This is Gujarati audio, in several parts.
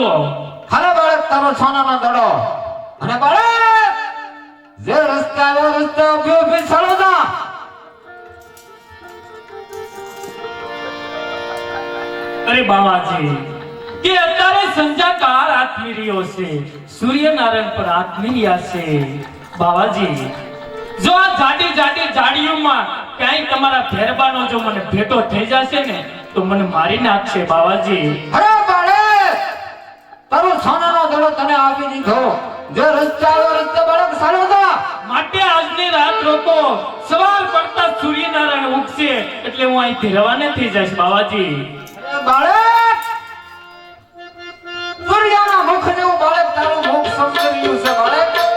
દો દડો બાળક તારો સોનાનો દડો. અને બાળક જે રસ્તે આવ્યો રસ્તે ઊભી ઊભી જા અરે બાવાજી કે અત્યારે સંજાકાર આથમી રહ્યો છે. સૂર્યનારાયણ પર આથમી રહ્યા છે. બાવાજી જો આ જાડી જાડી જાડીઓમાં ક્યાંય તમારા ફેરબાનો જો મને ભેટો થઈ જશે ને તો મને મારી નાખશે બાવાજી અરે સોનાનો દડો તને આપી દીધો. જો રસ્તા આવ્યો રસ્તે બાળક સારો જા માટે આજની રાત રોકો સવાર પડતા સૂર્યનારાયણ ઉગશે એટલે હું અહીંથી રવાના થઈ જઈશ બાવાજી. અરે બાળક! સૂર્યના મુખ જેવું બાળક તારું મુખ સમજાવ્યું છે બાળક.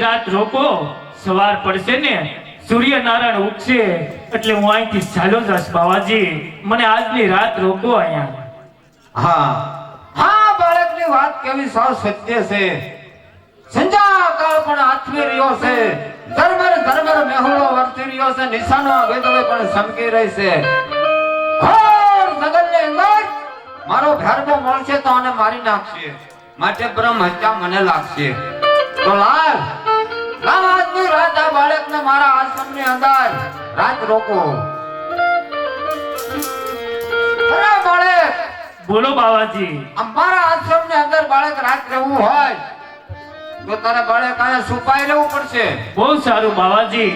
માટે રાત રોકો, સવાર પડશે ને સૂર્યનારાયણ ઉગશે એટલે હું અહીંથી ચાલ્યો જશ બાવાજી, મને આજની રાત રોકો અહીંયા. હા. હા, બાળકની વાત કેવી સાવ સત્ય છે. સંજા કાળ પણ આથમી રહ્યો છે. ધર્મર ધર્મર મેહુલો વર્તી રહ્યો છે. નિશાનો વેદળે પણ સમકી રહી છે. ઘોર જંગલની અંદર મારો ભેરબો મળશે તો આને મારી નાખશે. માટે બ્રહ્મ હત્યા મને લાગશે. તો લાલ લાવ આજની રાત આ બાળકને મારા આશ્રમની અંદર રાત રોકો. અરે બાળક બોલો બાવાજી. અમારા આશ્રમની અંદર બાળક રાત રહેવું હોય તો તારે બાળક અહીંયા સુપાઈ રહેવું પડશે. બહુ સારું બાવાજી.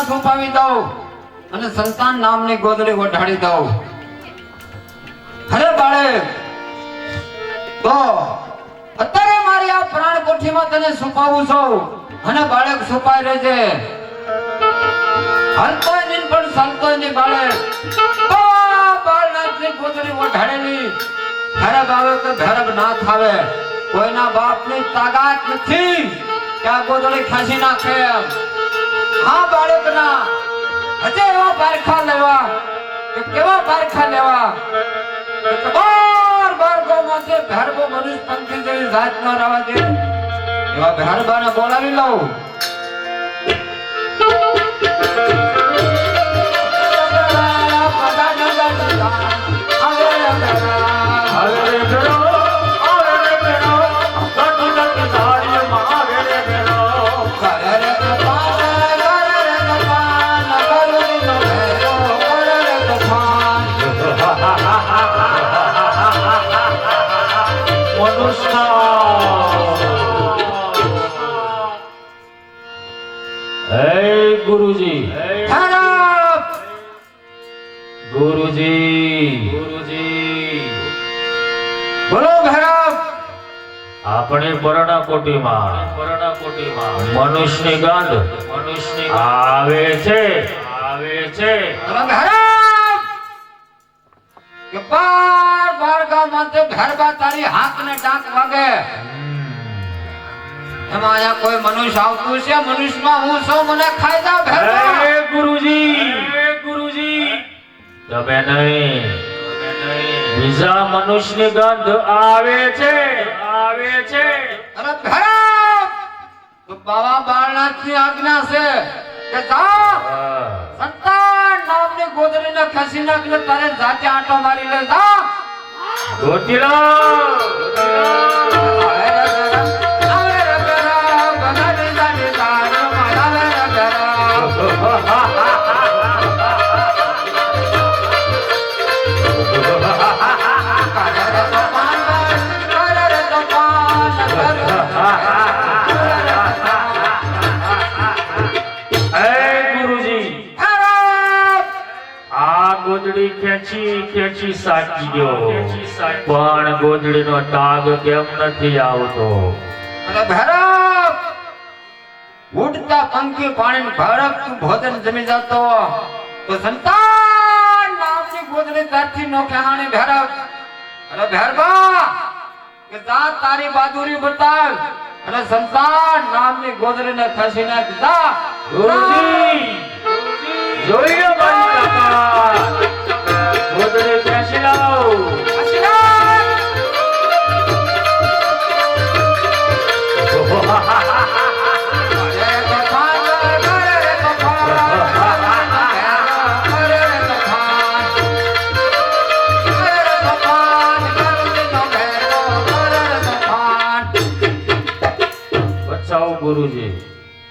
કોઠીમાં છુપાવી દઉં અને સંતાન નામની ગોદડી ઓઢાડી દઉં. અરે બાળે, તો અત્યારે મારી આ પ્રાણ કોઠીમાં તને છુપાવું છું અને બાળક છુપાઈ રહેજે. હલતો નહીં પણ ચાલતો નહીં બાળક બાળનાથની ગોદડી ઓઢાડેલી ભેરબ આવે કે ભેરબ ના થાવે. કોઈના બાપની તાકાત નથી કે આ ગોદડી ખેંચી નાખે. હા બાળકના હજે એવા પારખા લેવા, કે કેવા પારખા લેવા? કે બાર બાર છે ભેરબો મનુષ્ય પંખી જેવી જાત ન રહેવા દે. એવા ભેરબાને બોલાવી લઉં. હે આપણે બરણા કોટીમાં બરણા કોટીમાં મનુષ્યની ગંધ મનુષ્યની આવે છે આવે છે. કે બાર બાર ગામમાંથી ભેરબા તારી હાથ ને ડાક વાગે. એમાં અહીંયા કોઈ મનુષ્ય આવતું છે મનુષ્યમાં હું સૌ મને ખાઈ જાવ ભેરવા. ગુરુજી. ગુરુજી. તમે નહીં. બીજા મનુષ્યની ગંધ આવે છે આવે છે. અરે ભરત બાવા બાળનાથની આજ્ઞા છે કે જા. સંતાન નામની ગોદડીને ખસી નાખને તારે જાતે આંટો મારી લે જા ગોતી ખેંચી સાચી ગયો પણ ગોદડીનો ટાગ કેમ નથી આવતો? ઉડતા પંખી પાણી ભરકતું ભોજન જમી જતો. તો સંતાન નામની ગોદડી તારથી નો કહાણે ભેરવ. અને ભેરબા કે જા તારી બહાદુરી બતાવ. અને સંતાન નામની ગોદડીને ખસી નાખ. જા. ગુરુજી જોઈ ગુરુજી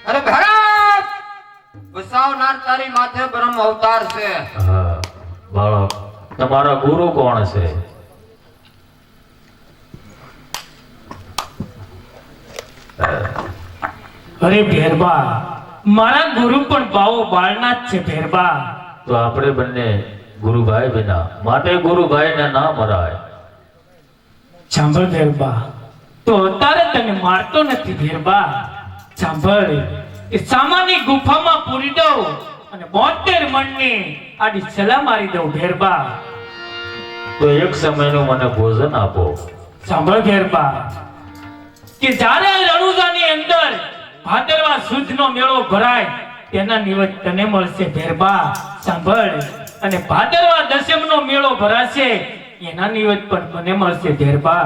અરે ભરત વસાવનાર તારી માથે બ્રહ્મ અવતાર છે હા બાળક તમારા ગુરુ કોણ છે? અરે ભેરબા મારા ગુરુ પણ બાવો બાળનાથ છે ભેરબા. તો આપણે બંને ગુરુભાઈ વિના માટે ગુરુભાઈને ના મરાય. સાંભળ ભેરબા તો અત્યારે તને મારતો નથી ભેરબા. સાંભળ એ સામાની ગુફામાં પૂરી દઉં અને બોતેર મણની આડી સલાહ મારી દઉં ભેરબા. તો એક સમયનું મને ભોજન આપો. સાંભળ ભેરબા કે જ્યારે રણુજાની અંદર ભાદરવા સુદનો મેળો ભરાય તેના નિવત તને મળશે ભેરબા સાંભળ. અને ભાદરવા દશમનો મેળો ભરાશે એના નિવત પણ મને મળશે ભેરબા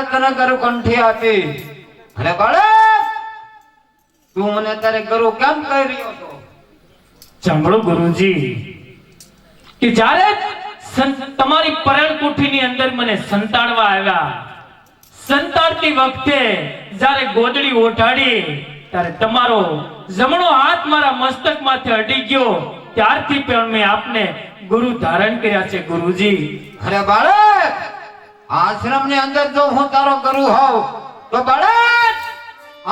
આપ્યા કારે તને કંઠી આપી. અને બાળે તું મને તારે ગુરુ કેમ કહી રહ્યો છો? સાંભળો ગુરુજી કે જ્યારે તમારી પરણ કુઠીની અંદર મને સંતાડવા આવ્યા. સંતાડતી વખતે જ્યારે ગોદડી ઓઢાડી ત્યારે તમારો જમણો હાથ મારા મસ્તકમાંથી અડી ગયો. ત્યારથી પણ મેં આપને ગુરુ ધારણ કર્યા છે ગુરુજી. અરે બાળક આશ્રમની અંદર જો હું તારો ગુરુ હોઉં તો બાળક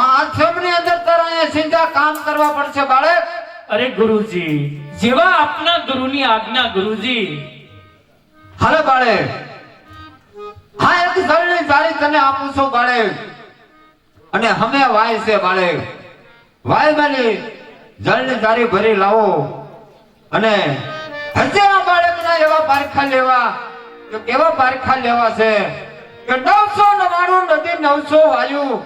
આ આશ્રમની અંદર તારા અહીંયા સીધા કામ કરવા પડશે બાળક. અરે ગુરુજી જેવા આપના ગુરુની આજ્ઞા ગુરુજી. હાલો બાળે હા એક ની જાળી તને આપું છું બાળે અને હમે વાય છે બાળે વાય માલી જળની જાળી ભરી લાવો. અને હજે આ બાળકના એવા પારખા લેવા. કે કેવા પારખા લેવા છે? કે નવસો નવાણું નદી નવસો વાયુ.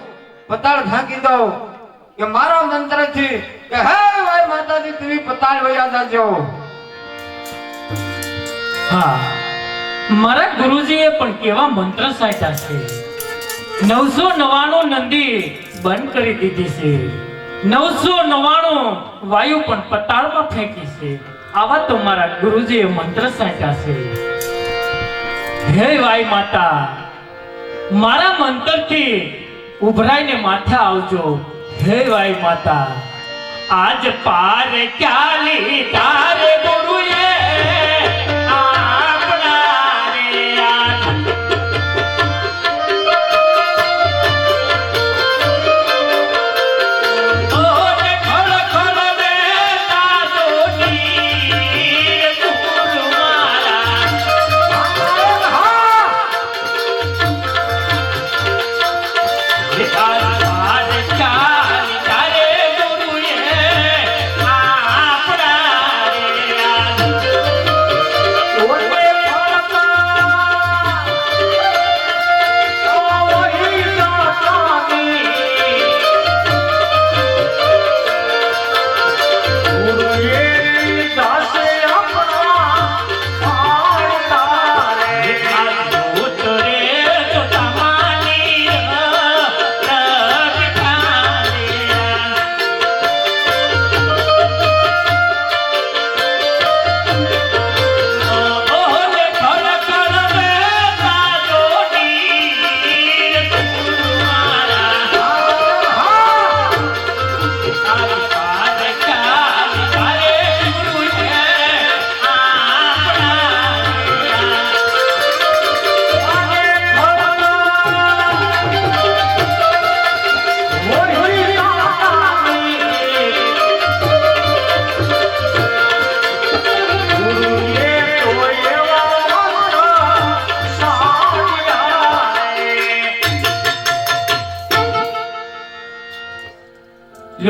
પતાળ ઢાંકી દઉં. કે મારા મંત્રથી કે હે ભાઈ માતાજી, તમે પતાળ વયા જાજો. હા. મારા ગુરુજીએ પણ કેવા મંત્ર સાચ્યા છે? નવસો નવાણું નંદી બંધ કરી દીધી છે. નવસો નવાણું વાયુ પણ પતાળમાં ફેંકી છે. આવા તો મારા ગુરુજીએ મંત્ર સાચ્યા છે. હે વાઈ માતા, મારા મંતરથી ઉભરાઈને માથે આવજો. હે વાઈ માતા, આજ પાર ચાલી તારે ગુરુએ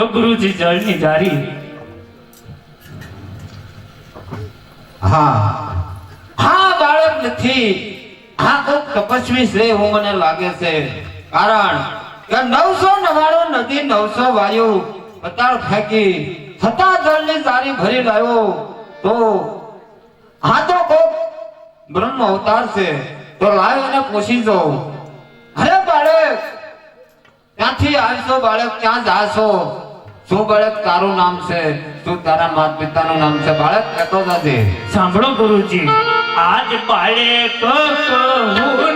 ગુરુજી જળની જારી. હા. હા બાળક નથી. હા કોક તપસ્વી છે એવું મને લાગે છે. કારણ કે નવસો નવાણો નદી નવસો વાયુ પતાળ ફેંકી છતાં જળની જારી ભરી લાવ્યો તો હા તો કોક બ્રહ્મ અવતાર છે. તો લાવ અને પૂછી જાઉં અરે બાળક ક્યાંથી આવશો બાળક? ક્યાં જાશો? શું બાળક, તારું નામ છે? શું તારા માતા પિતાનું નામ છે? બાળક, કહેતો નથી સાંભળો ગુરુજી, આજ પાડે કહું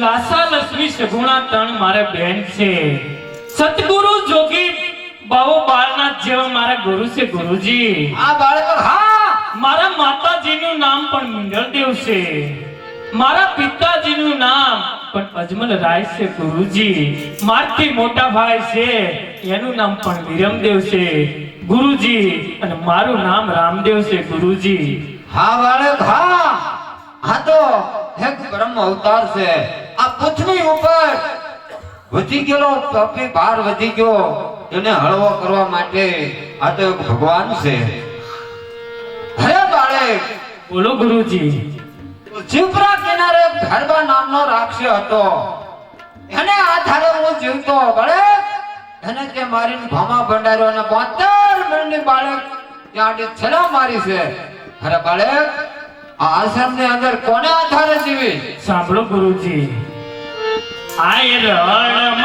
લાસા લક્ષ્મી સગુણા ત્રણ મારે બેન છે. સતગુરુ જોગી બાવો બાળનાથ જેવા મારા ગુરુ છે ગુરુજી. આ બાળક હા! મારા માતાજીનું નામ પણ મિંડળદેવ છે. મારા પિતાજીનું નામ પણ અજમલ રાય છે ગુરુજી. મારથી મોટા ભાઈ છે એનું નામ પણ વિરમદેવ છે. ગુરુજી અને મારું નામ રામદેવ છે ગુરુજી. હા બાળક હા! હા તો એક બ્રહ્મ અવતાર છે. આ પૃથ્વી ઉપર વધી ગયેલો પાપી ભાર વધી ગયો. એને હળવો કરવા માટે આ તો એક ભગવાન છે. હે બાળક બોલો ગુરુજી. જીવરા કિનારે ગરબા નામનો રાક્ષસ હતો. એને આધારે હું જીવતો બાળક. એને તે મારીને ભામા ભંડાર્યો અને બોતેર મિનિટની બાળક ત્યાં છેલ્લા મારી છે. અરે બાળક આ આશ્રમની અંદર કોને આધારે જીવી? સાંભળો ગુરુજી. આય રણ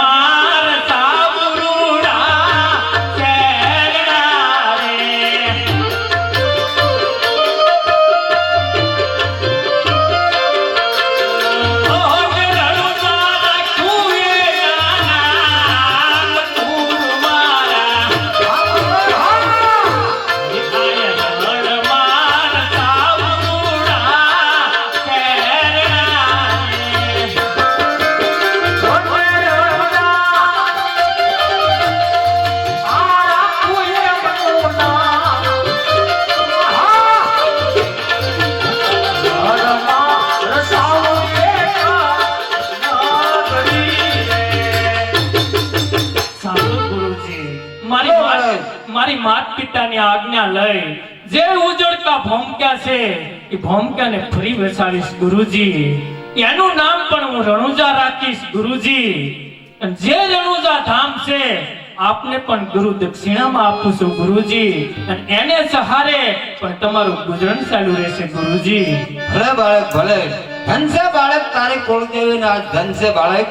આજ્ઞા જે ઉજળતા ભોમક્યા છે, એ ભોમક્યાને ફરી બેસાડીશ ગુરુજી. એનું નામ પણ હું રણુજા રાખીશ ગુરુજી. જે રણુજા ધામ છે, આપને પણ ગુરુ દક્ષિણામાં આપું છું ગુરુજી. અને એને સહારે પણ તમારું ગુજરાન ચાલુ રહેશે ગુરુજી. ભલે બાળક, ભલે. ધન બાળક, તારી કુળદેવી ના ધન છે બાળક.